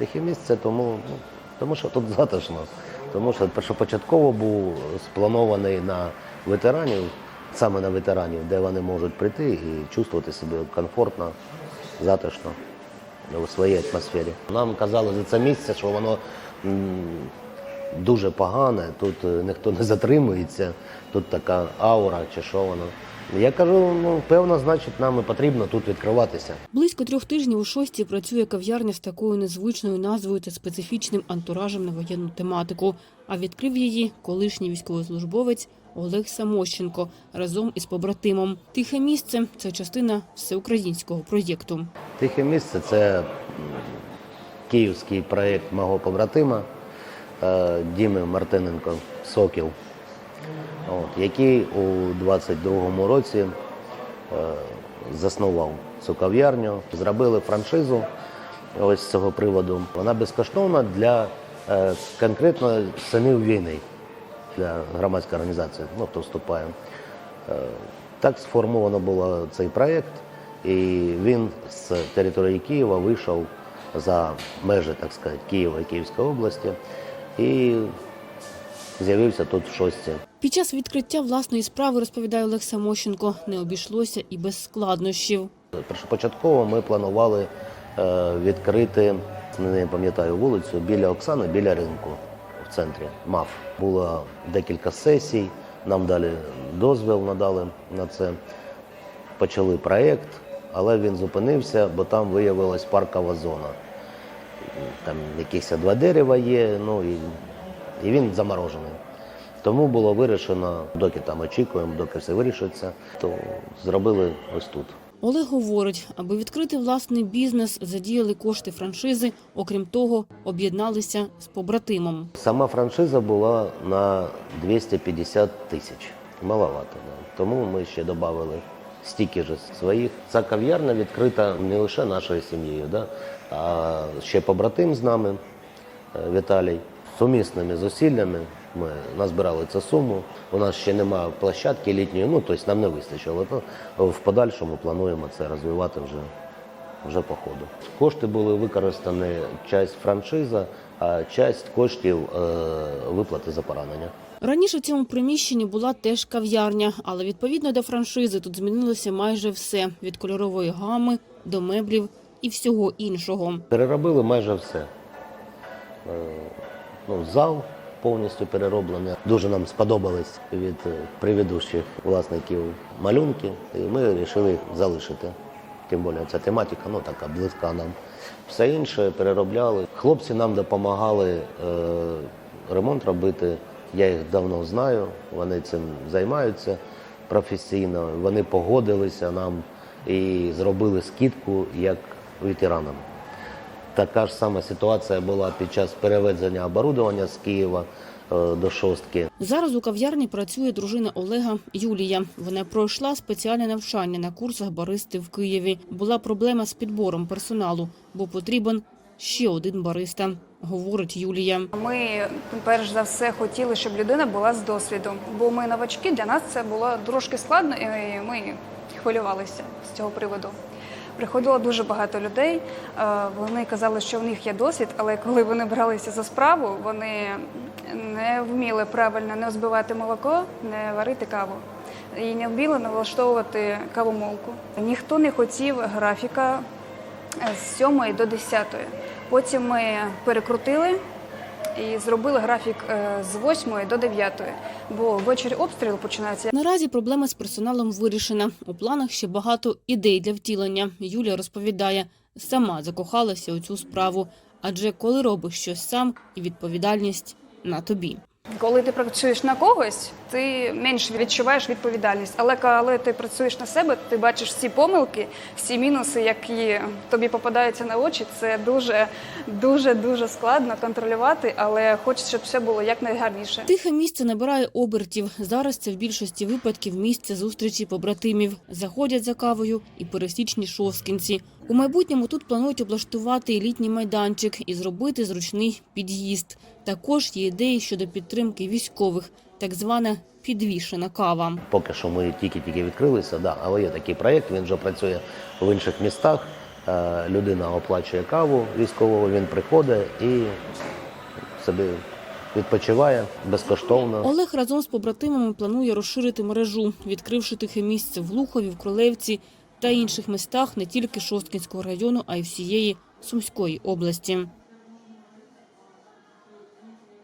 Тихе місце, тому, ну, тому що тут затишно. Тому що першопочатково був спланований на ветеранів, саме на ветеранів, де вони можуть прийти і чувствувати себе комфортно, затишно у своїй атмосфері. Нам казали за це місце, що воно дуже погане, тут е, ніхто не затримується, тут така аура чи що воно. Я кажу, ну певно, значить, нам і потрібно тут відкриватися. Близько трьох тижнів у шості працює кав'ярня з такою незвичною назвою та специфічним антуражем на воєнну тематику. А відкрив її колишній військовослужбовець Олег Самощенко разом із побратимом. Тихе місце це частина всеукраїнського проєкту. Тихе місце це київський проєкт мого побратима Діми Мартиненко Сокіл, от, який у 22-му році е, заснував цю кав'ярню, зробили франшизу ось з цього приводу. Вона безкоштовна для е, конкретно синів війни, для громадської організації, ну, хто вступає. Е, Так сформовано було цей проєкт, і він з території Києва вийшов за межі, так сказати, Києва і Київської області і з'явився тут в шості. Під час відкриття власної справи розповідає Олег Самощенко, не обійшлося і без складнощів. Першопочатково ми планували е, відкрити, не пам'ятаю вулицю, біля Оксани, біля ринку в центрі МАФ. Було декілька сесій, нам дали дозвіл, надали на це. Почали проєкт, але він зупинився, бо там виявилась паркова зона. Там якісь два дерева є, ну і, і він заморожений. Тому було вирішено, доки там очікуємо, доки все вирішиться, то зробили ось тут. Олег говорить, аби відкрити власний бізнес, задіяли кошти франшизи. Окрім того, об'єдналися з побратимом. Сама франшиза була на 250 тисяч. Маловато, да. тому ми ще додали стільки ж своїх. Ця кав'ярня відкрита не лише нашою сім'єю, да, а ще побратим з нами, е, Віталій. Сумісними зусиллями ми назбирали цю суму. У нас ще немає площадки літньої, ну тобто нам не вистачило. То в подальшому плануємо це розвивати вже вже по ходу. Кошти були використані часть франшиза, а часть коштів е, виплати за поранення. Раніше в цьому приміщенні була теж кав'ярня, але відповідно до франшизи тут змінилося майже все від кольорової гами до меблів і всього іншого. Переробили майже все. Е, ну, зал повністю перероблений. Дуже нам сподобались від предыдущих власників малюнки, і ми вирішили їх залишити. Тим більше ця тематика ну, така близька нам. Все інше переробляли. Хлопці нам допомагали е, ремонт робити. Я їх давно знаю, вони цим займаються професійно. Вони погодилися нам і зробили скидку як ветеранам. Така ж сама ситуація була під час перевезення оборудовання з Києва е, до шостки. Зараз у кав'ярні працює дружина Олега Юлія. Вона пройшла спеціальне навчання на курсах баристи в Києві. Була проблема з підбором персоналу, бо потрібен ще один бариста, говорить Юлія. Ми перш за все хотіли, щоб людина була з досвідом, бо ми новачки. Для нас це було трошки складно, і ми хвилювалися з цього приводу. Приходило дуже багато людей. е, Вони казали, що в них є досвід, але коли вони бралися за справу, вони не вміли правильно не збивати молоко, не варити каву і не вміли налаштовувати кавомолку. Ніхто не хотів графіка з 7 до 10. Потім ми перекрутили і зробили графік е, з 8 до 9, бо ввечері обстріл починається. Наразі проблема з персоналом вирішена. У планах ще багато ідей для втілення. Юлія розповідає, сама закохалася у цю справу. Адже коли робиш щось сам, і відповідальність на тобі. Коли ти працюєш на когось, ти менше відчуваєш відповідальність. Але коли ти працюєш на себе, ти бачиш всі помилки, всі мінуси, які тобі попадаються на очі. Це дуже, дуже, дуже складно контролювати, але хочеться, щоб все було якнайгарніше. Тихе місце набирає обертів. Зараз це в більшості випадків місце зустрічі побратимів. Заходять за кавою і пересічні шовскінці. У майбутньому тут планують облаштувати літній майданчик і зробити зручний під'їзд. Також є ідеї щодо підтримки військових, так звана підвішена кава. Поки що ми тільки-тільки відкрилися, да, але є такий проєкт, Він вже працює в інших містах. Е, людина оплачує каву військового. Він приходить і собі. Відпочиває безкоштовно. Олег разом з побратимами планує розширити мережу, відкривши тихе місце в Лухові, в Кролевці та інших містах не тільки Шосткінського району, а й всієї Сумської області.